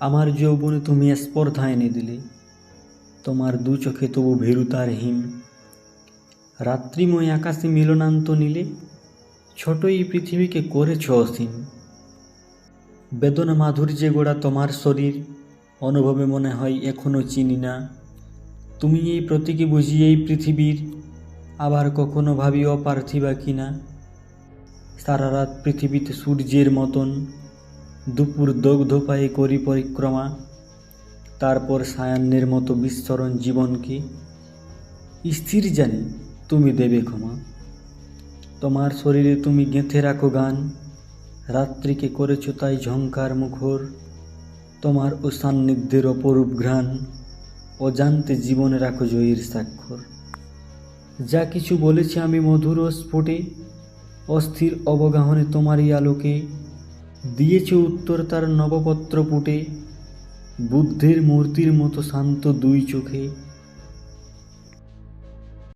আমার যৌবনে তুমি স্পর্ধা এনে দিলে। তোমার দু চোখে তবু ভীরুতার হিম। রাত্রিময় আকাশে মিলনান্ত নিলে ছোট এই পৃথিবীকে করেছ অসীম। বেদনা মাধুর্যে গোড়া তোমার শরীর, অনুভবে মনে হয় এখনও চিনি না। তুমি এই প্রতীকে বুঝি এই পৃথিবীর, আবার কখনো ভাবি অপার্থিবা কিনা। সারা রাত পৃথিবীতে সূর্যের মতন দুপুর দগ্ধ পায়ে করি পরিক্রমা, তারপর সায়ান্নের মতো বিস্তরণ জীবনকে স্থির জানি, তুমি দেবে ক্ষমা। তোমার শরীরে তুমি গেঁথে রাখো গান, রাত্রিকে করেছ তাই ঝঙ্কার মুখর। তোমার ও সান্নিধ্যের অপরূপ ঘ্রাণ, অজান্তে জীবনে রাখো জয়ীর স্বাক্ষর। যা কিছু বলেছি আমি মধুর স্ফুটে, অস্থির অবগাহনে তোমারই আলোকে দিয়েছে উত্তর তার নবপত্র পুটে। বুদ্ধের মূর্তির মতো শান্ত দুই চোখে